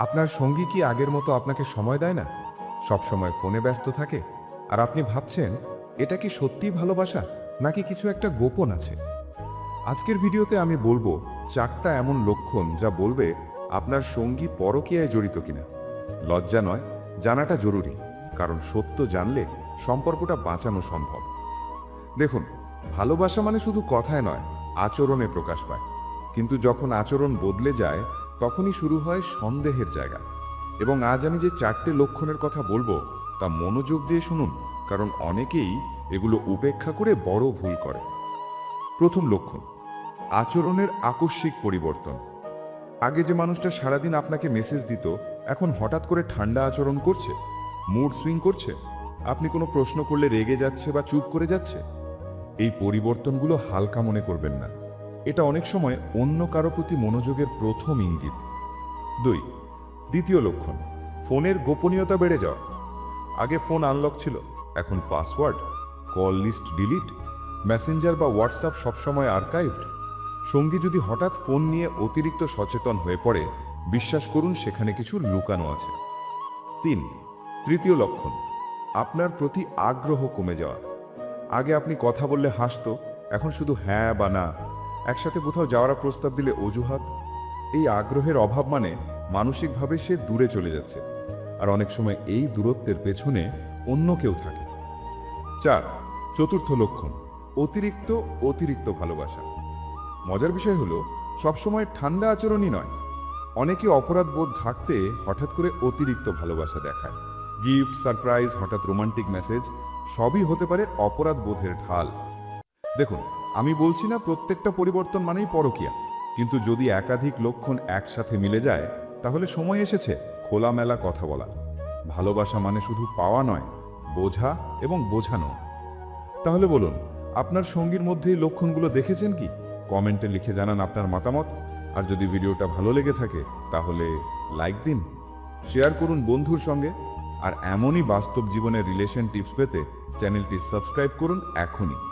আপনার সঙ্গী কি আগের মতো আপনাকে সময় দেয় না? সব সময় ফোনে ব্যস্ত থাকে। আর আপনি ভাবছেন, এটা কি সত্যিই ভালোবাসা? নাকি কিছু একটা গোপন আছে? আজকের ভিডিওতে আমি বলব, চারটা এমন লক্ষণ যা বলবে আপনার সঙ্গী পরকীয়ায় জড়িত কিনা। লজ্জা নয়, জানাটা জরুরি, কারণ সত্য জানলে সম্পর্কটা বাঁচানো সম্ভব। দেখুন, ভালোবাসা মানে শুধু কথায় নয়, আচরণে প্রকাশ পায়। কিন্তু যখন আচরণ বদলে যায় তখনই শুরু হয় সন্দেহের জায়গা। এবং আজ আমি যে চারটে লক্ষণের কথা বলব, তা মনোযোগ দিয়ে শুনুন, কারণ অনেকেই এগুলো উপেক্ষা করে বড় ভুল করে। প্রথম লক্ষণ, আচরণের আকস্মিক পরিবর্তন। আগে যে মানুষটা সারাদিন আপনাকে মেসেজ দিত, এখন হঠাৎ করে ঠান্ডা আচরণ করছে, মুড সুইং করছে, আপনি কোনো প্রশ্ন করলে রেগে যাচ্ছে বা চুপ করে যাচ্ছে? এই পরিবর্তনগুলো হালকা মনে করবেন না। এটা অনেক সময় অন্য কারও প্রতি মনোযোগের প্রথম ইঙ্গিত। দুই, দ্বিতীয় লক্ষণ, ফোনের গোপনীয়তা বেড়ে যাওয়া। আগে ফোন আনলক ছিল, এখন password call list delete messenger বা হোয়াটসঅ্যাপ সবসময় আর্কাইভড সঙ্গী যদি হঠাৎ ফোন নিয়ে অতিরিক্ত সচেতন হয়ে পড়ে, বিশ্বাস করুন সেখানে কিছু লুকানো আছে। তিন, তৃতীয় লক্ষণ, আপনার প্রতি আগ্রহ কমে যাওয়া। আগে আপনি কথা বললে হাসত, এখন শুধু হ্যাঁ বা না একসাথে কোথাও যাওয়ার প্রস্তাব দিলে অজুহাত। এই আগ্রহের অভাব মানে মানসিকভাবে সে দূরে চলে যাচ্ছে। আর অনেক সময় এই দূরত্বের পেছনে অন্য কেউ থাকে। চার, চতুর্থ লক্ষণ, অতিরিক্ত অতিরিক্ত ভালোবাসা। মজার বিষয় হলো, সবসময় ঠান্ডা আচরণই নয়। অনেকে অপরাধ বোধ ঢাকতে হঠাৎ করে অতিরিক্ত ভালোবাসা দেখায়। গিফট, সারপ্রাইজ, হঠাৎ রোমান্টিক মেসেজ, সবই হতে পারে অপরাধ বোধের ঢাল। দেখুন আমি বলছি না প্রত্যেকটা পরিবর্তন মানেই পরকিয়া। কিন্তু যদি একাধিক লক্ষণ একসাথে মিলে যায়, তাহলে সময় এসেছে খোলামেলা কথা বলা। ভালোবাসা মানে শুধু পাওয়া নয়, বোঝা এবং বোঝানো। তাহলে বলুন, আপনার সঙ্গীর মধ্যে লক্ষণগুলো দেখেছেন কি? কমেন্টে লিখে জানান আপনার মতামত। আর যদি ভিডিওটা ভালো লেগে থাকে, তাহলে লাইক দিন, শেয়ার করুন বন্ধুর সঙ্গে। আর এমনই বাস্তব জীবনের রিলেশন টিপস পেতে চ্যানেলটি সাবস্ক্রাইব করুন এখনই।